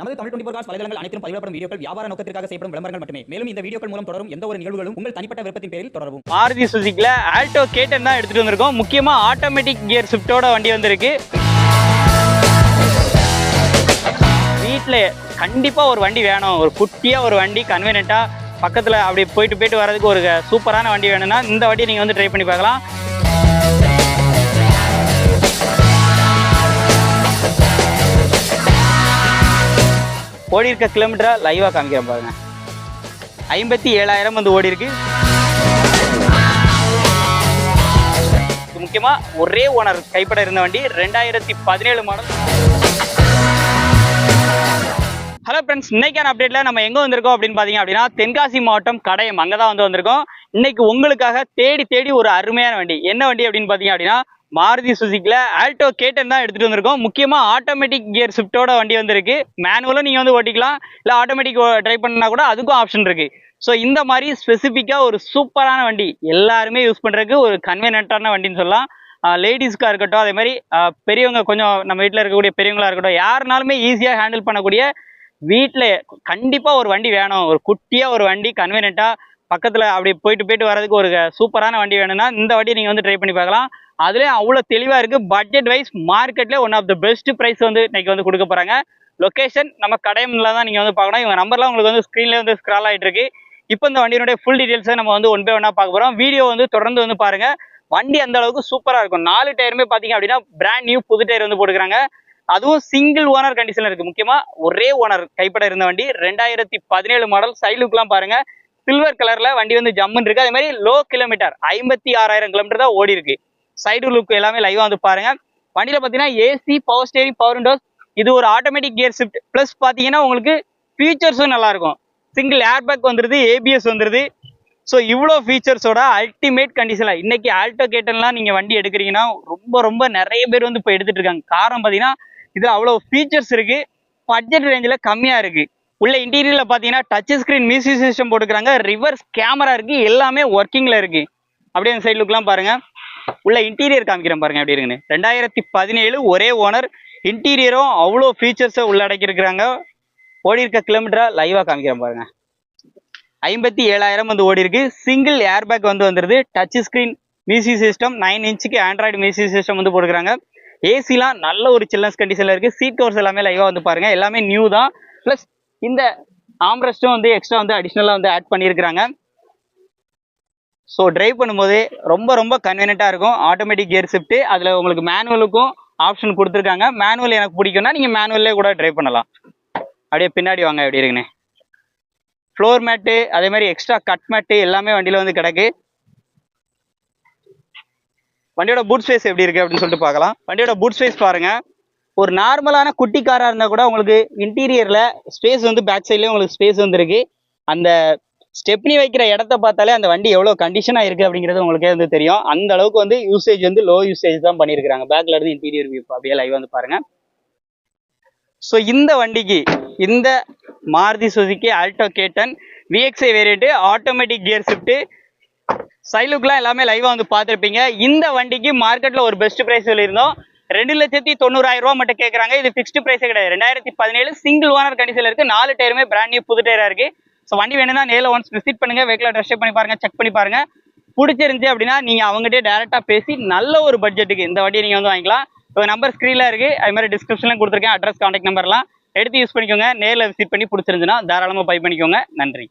நமது Tamil twenty cos வலைதளங்கள் அனைத்தும் பதிவிடப்படும் வீடியோக்கள் வியாபார நோக்கத்திற்காக செய்யப்படும் விளம்பரங்கள் மட்டுமே. மேலும் இந்த வீடியோக்கள் மூலம் தொடரும் எந்த ஒரு நிகழ்வுகளும் உங்கள் தனிப்பட்ட விருப்பத்தின் பேரில் தொடரும் மாருதி சுசுக்கில ஆல்டோ கேட்டன் தான் எடுத்துட்டு வந்திருக்கோம். முக்கியமா ஆட்டோமேட்டிக் கியர் ஷிஃப்டோட வண்டி வந்திருக்கு. வீட்டில் கண்டிப்பாக ஒரு வண்டி வேணும். ஒரு குட்டியாக ஒரு வண்டி கன்வீனியண்ட்டாக பக்கத்தில் அப்படி போயிட்டு போயிட்டு வரதுக்கு ஒரு சூப்பரான வண்டி வேணும்னா இந்த வண்டி நீங்கள் வந்து ட்ரை பண்ணி பார்க்கலாம். ஓடி இருக்க கிலோமீட்டரா லைவா காமிக்கிறேன் பாருங்க. ஐம்பத்தி ஏழாயிரம் வந்து ஓடி இருக்கு முக்கியமா ஒரே ஓனர் கைப்பட இருந்த வண்டி ரெண்டாயிரத்தி பதினேழு மாடல் ஹலோ ஃப்ரெண்ட்ஸ் இன்னைக்கான அப்டேட்ல நம்ம எங்க வந்திருக்கோம் அப்படின்னு பாத்தீங்க அப்படின்னா தென்காசி மாவட்டம் கடையம். அங்கே தான் வந்து வந்திருக்கோம். இன்னைக்கு உங்களுக்காக தேடி தேடி ஒரு அருமையான வண்டி. என்ன வண்டி அப்படின்னு பாத்தீங்க அப்படின்னா மாருதி சுசுக்கில ஆல்டோ கேட்டன் தான் எடுத்துட்டு வந்திருக்கோம். முக்கியமா ஆட்டோமேட்டிக் கியர் ஷிஃப்டோட வண்டி வந்திருக்கு. மேனுவலும் நீங்க வந்து ஓட்டிக்கலாம். இல்ல ஆட்டோமேட்டிக் ட்ரை பண்ணா கூட அதுக்கும் ஆப்ஷன் இருக்கு. ஸோ இந்த மாதிரி ஸ்பெசிஃபிக்காக ஒரு சூப்பரான வண்டி எல்லாருமே யூஸ் பண்ணுறதுக்கு ஒரு கன்வீனியன்ட்டான வண்டின்னு சொல்லலாம். லேடிஸ்க்காக இருக்கட்டும் அதே மாதிரி பெரியவங்க கொஞ்சம் நம்ம வீட்டில் இருக்கக்கூடிய பெரியவங்களா இருக்கட்டும் யாருனாலுமே ஈஸியாக ஹேண்டில் பண்ணக்கூடிய வீட்டில் கண்டிப்பாக ஒரு வண்டி வேணும். ஒரு குட்டியாக ஒரு வண்டி கன்வீனியண்ட்டாக பக்கத்தில் அப்படி போயிட்டு போயிட்டு வரதுக்கு ஒரு சூப்பரான வண்டி வேணும்னா இந்த வண்டியை நீங்கள் வந்து ட்ரை பண்ணி பார்க்கலாம். அதுலேயும் அவ்வளோ தெளிவாக இருக்குது பட்ஜெட் வைஸ் மார்க்கெட்டில் one of the best price வந்து இன்றைக்கி வந்து கொடுக்க போகிறாங்க லொக்கேஷன் நம்ம கடையம்ல தான் நீங்கள் வந்து பார்க்கணும். இவங்க நம்பர்லாம் உங்களுக்கு வந்து ஸ்க்ரீன்லேயே வந்து ஸ்க்ரால் ஆகிட்டு இருக்கு. இப்போ இந்த வண்டியினுடைய ஃபுல் டீடைல்ஸை நம்ம வந்து ஒன் பை ஒன்றா பார்க்க போகிறோம் வீடியோ வந்து தொடர்ந்து வந்து பாருங்கள் வண்டி அந்த அளவுக்கு சூப்பராக இருக்கும். நாலு டயருமே பார்த்தீங்க அப்படின்னா பிராண்ட் நியூ புது டயர் வந்து போட்டுக்கிறாங்க. அதுவும் சிங்கிள் ஓனர் கண்டிஷனில் இருக்குது முக்கியமாக ஒரே ஓனர் கைப்பட இருந்த வண்டி. ரெண்டாயிரத்தி பதினேழு மாடல் சைலுக்குலாம் பாருங்கள் சில்வர் கலர்ல வண்டி வந்து ஜம்முன்னு இருக்கு. அதே மாதிரி லோ கிலோமீட்டர் ஐம்பத்தி ஆறாயிரம் கிலோமீட்டர் தான் ஓடி இருக்கு. சைடு லுக் எல்லாமே லைவா வந்து பாருங்க. வண்டியில பாத்தீங்கன்னா AC power steering power windows இது ஒரு ஆட்டோமேட்டிக் கியர் ஷிஃப்ட் ப்ளஸ் பாத்தீங்கன்னா உங்களுக்கு ஃபீச்சர்ஸும் நல்லா இருக்கும். சிங்கிள் ஏர்பேக் வந்துருது ஏபிஎஸ் வந்துருது. ஸோ இவ்வளோ ஃபீச்சர்ஸோட அல்டிமேட் கண்டிஷனில் இன்னைக்கு ஆல்டோ கேட்டன்லாம் நீங்கள் வண்டி எடுக்கிறீங்கன்னா ரொம்ப ரொம்ப நிறைய பேர் வந்து இப்போ எடுத்துட்டு இருக்காங்க. காரணம் பார்த்தீங்கன்னா இதில் அவ்வளோ ஃபீச்சர்ஸ் இருக்குது பட்ஜெட் ரேஞ்சில் கம்மியாக இருக்குது உள்ள இன்டீரியரில் பார்த்தீங்கன்னா டச் ஸ்க்ரீன் மியூசிக் சிஸ்டம் போட்டுக்கிறாங்க. ரிவர்ஸ் கேமரா இருக்கு. எல்லாமே ஒர்க்கிங்கில் இருக்கு. அப்படியே அந்த சைடு லுக்லாம் பாருங்க. உள்ள இன்டீரியர் காமிக்கிறேன் பாருங்க எப்படி இருக்குன்னு. ரெண்டாயிரத்தி பதினேழு ஒரே ஓனர் இன்டீரியரும் அவ்வளோ ஃபீச்சர்ஸை உள்ளடக்கியிருக்கிறாங்க. ஓடி இருக்க கிலோமீட்டரா லைவாக காமிக்கிறேன் பாருங்க. ஐம்பத்தி ஏழாயிரம் வந்து ஓடி இருக்கு சிங்கிள் ஏர்பேக் வந்து வந்துருது. Touch screen music system nine இன்ச்சுக்கு ஆண்ட்ராய்டு மியூசிக் சிஸ்டம் வந்து போட்டுக்கிறாங்க. ஏசிலாம் நல்ல ஒரு சில்னஸ் கண்டிஷனில் இருக்கு. சீட் கவர்ஸ் எல்லாமே லைவாக வந்து பாருங்க. எல்லாமே நியூ தான். ப்ளஸ் இந்த ஆம்ரெஸ்ட்டும் வந்து எக்ஸ்ட்ரா வந்து அடிஷ்னலாக வந்து ஆட் பண்ணியிருக்கிறாங்க. ஸோ ட்ரைவ் பண்ணும்போது ரொம்ப ரொம்ப கன்வீனியண்ட்டாக இருக்கும். ஆட்டோமேட்டிக் கியர் ஷிஃப்ட்டு அதில் உங்களுக்கு மேனுவலுக்கும் ஆப்ஷன் கொடுத்துருக்காங்க. மேனுவல் எனக்கு பிடிக்கும்னா நீங்கள் மேனுவல்லே கூட ட்ரைவ் பண்ணலாம். அப்படியே பின்னாடி வாங்க எப்படி இருக்குன்னு. ஃப்ளோர் மேட்டு அதே மாதிரி எக்ஸ்ட்ரா கட் மேட்டு எல்லாமே வண்டியில் வந்து கிடக்கு. வண்டியோட பூட் ஸ்பேஸ் எப்படி இருக்குது அப்படின்னு சொல்லிட்டு பார்க்கலாம். வண்டியோட பூட் ஸ்பேஸ் பாருங்கள் ஒரு நார்மலான குட்டி காராக இருந்தால் கூட உங்களுக்கு இன்டீரியரில் ஸ்பேஸ் வந்து பேக் சைட்லேயும் உங்களுக்கு ஸ்பேஸ் வந்துருக்கு. அந்த ஸ்டெப்னி வைக்கிற இடத்த பார்த்தாலே அந்த வண்டி எவ்வளோ கண்டிஷனாக இருக்குது அப்படிங்கிறது உங்களுக்கே வந்து தெரியும். அந்த அளவுக்கு வந்து யூசேஜ் வந்து லோ யூசேஜ் தான் பண்ணியிருக்காங்க பேக்கில் இருந்து இன்டீரியர் வியூ அப்படியே லைவ் வந்து பாருங்கள் ஸோ இந்த வண்டிக்கு இந்த மாருதி சுசுகி ஆல்டோ கேட்டன் VXI variant automatic gear shift சைலுக்குலாம் எல்லாமே லைவாக வந்து பார்த்துருப்பீங்க. இந்த வண்டிக்கு மார்க்கெட்டில் ஒரு பெஸ்ட் ப்ரைஸ் சொல்லியிருந்தோம். ரெண்டு லட்சத்தி தொண்ணூறாயிரம் ரூபா மட்டும் கேட்குறாங்க இது ஃபிக்ஸ்டு ப்ரைஸே கிடையாது. ரெண்டாயிரத்தி பதினேழு சிங்கிள் ஓனர் கண்டிஷனில் இருக்குது நாலு டயருமே பிராண்ட் நியூ புது டயராக இருக்குது ஸோ வண்டி வேணும்னா நேரில் ஒன்ஸ் விசிட் பண்ணுங்கள் வெஹிக்கில் ட்ரெஸ்ட் பண்ணி பாருங்கள் செக் பண்ணி பாருங்கள் பிடிச்சிருந்துச்சி அப்படின்னா நீங்கள் அவங்ககிட்டே டேரெக்டாக பேசி நல்ல ஒரு பட்ஜெட்டுக்கு இந்த வண்டியை நீங்கள் வந்து வாங்கிக்கலாம். இப்போ நம்பர் ஸ்க்ரீனில் இருக்குது அது மாதிரி டிஸ்கிரிப்ஷனில் கொடுத்துருக்கேன். அட்ரஸ் கான்டாக்ட் நம்பர்லாம் எடுத்து யூஸ் பண்ணிக்கோங்க. நேரில் விசிட் பண்ணி பிடிச்சிருந்துன்னா தாராளமாக பை பண்ணிக்கோங்க. நன்றி.